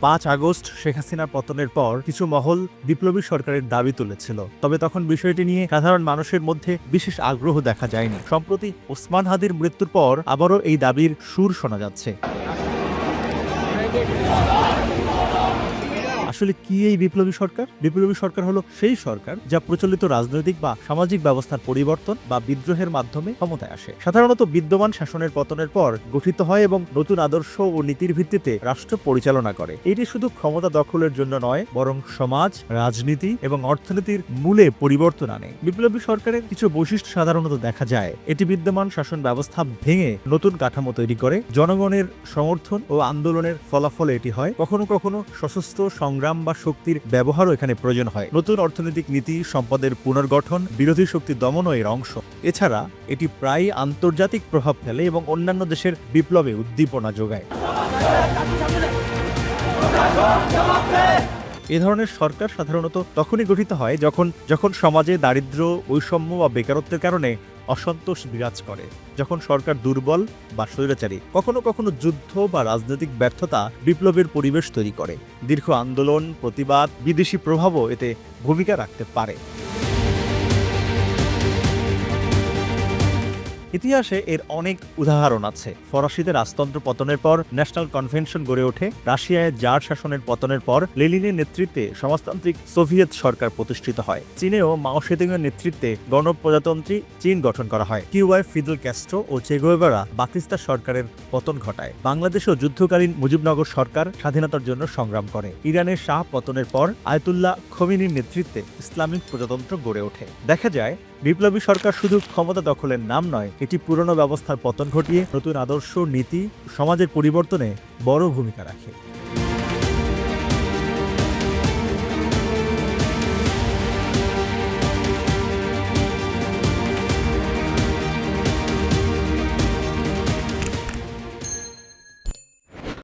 পাঁচ আগস্ট শেখ হাসিনার পতনের পর কিছু মহল বিপ্লবী সরকারের দাবি তুলেছিল। তবে তখন বিষয়টি নিয়ে সাধারণ মানুষের মধ্যে বিশেষ আগ্রহ দেখা যায়নি। সম্প্রতি ওসমান হাদির মৃত্যুর পর আবারও এই দাবির সুর শোনা যাচ্ছে। আসলে কি এই বিপ্লবী সরকার? বিপ্লবী সরকার হলো সেই সরকার যা প্রচলিত রাজনৈতিক বা সামাজিক ব্যবস্থার পরিবর্তন বা বিদ্রোহের মাধ্যমে ক্ষমতায় আসে। সাধারণত বিদ্যমান শাসনের পতনের পর গঠিত হয় এবং নতুন আদর্শ ও নীতির ভিত্তিতে রাষ্ট্র পরিচালনা করে। এটি শুধু ক্ষমতা দখলের জন্য নয়, বরং সমাজ, রাজনীতি এবং অর্থনীতির মূলে পরিবর্তন আনে। বিপ্লবী সরকারের কিছু বৈশিষ্ট্য সাধারণত দেখা যায়। এটি বিদ্যমান শাসন ব্যবস্থা ভেঙে নতুন কাঠামো তৈরি করে। জনগণের সমর্থন ও আন্দোলনের ফলাফলে এটি হয়। কখনো কখনো সশস্ত্র সংগ্রাম বা শক্তির ব্যবহারও এখানে প্রয়োজন হয়। নতুন অর্থনৈতিক নীতি, সম্পদের পুনর্গঠন, বিরোধী শক্তি দমনও এর অংশ। এছাড়া, এটি প্রায় আন্তর্জাতিক প্রভাব ফেলে এবং অন্যান্য দেশের বিপ্লবে উদ্দীপনা যোগায়। এ ধরনের সরকার সাধারণত তখনই গঠিত হয় যখন যখন সমাজে দারিদ্র বৈষম্য বা বেকারত্বের কারণে অসন্তোষ বিরাজ করে। যখন সরকার দুর্বল বা স্বৈরাচারী, কখনো কখনো যুদ্ধ বা রাজনৈতিক ব্যর্থতা বিপ্লবের পরিবেশ তৈরি করে। দীর্ঘ আন্দোলন, প্রতিবাদ, বিদেশি প্রভাবও এতে ভূমিকা রাখতে পারে। ইতিহাসে এর অনেক উদাহরণ আছে। ফরাসিদের রাজতন্ত্র পতনের পর, ন্যাশনাল কনভেনশন গড়ে ওঠে। রাশিয়ায় জার শাসনের পতনের পর লেলিনের নেতৃত্বে সমাজতান্ত্রিক সোভিয়েত সরকার প্রতিষ্ঠিত হয়। চীনেও মাও নেতৃত্বে গণপ্রজাতন্ত্রী চীন গঠন করা হয়। কিউবায় ফিদল ক্যাস্ট্রো ও চেগোয়েভারা বাকিস্তান সরকারের পতন ঘটায়। বাংলাদেশেও যুদ্ধকালীন মুজিবনগর সরকার স্বাধীনতার জন্য সংগ্রাম করে। ইরানের শাহ পতনের পর, আয়তুল্লাহ খমিনীর নেতৃত্বে ইসলামিক প্রজাতন্ত্র গড়ে ওঠে। দেখা যায় বিপ্লবী সরকার শুধু ক্ষমতা দখলের নাম নয়, এটি পুরনো ব্যবস্থার পতন ঘটিয়ে নতুন আদর্শ, নীতি, সমাজের পরিবর্তনে বড় ভূমিকা রাখে।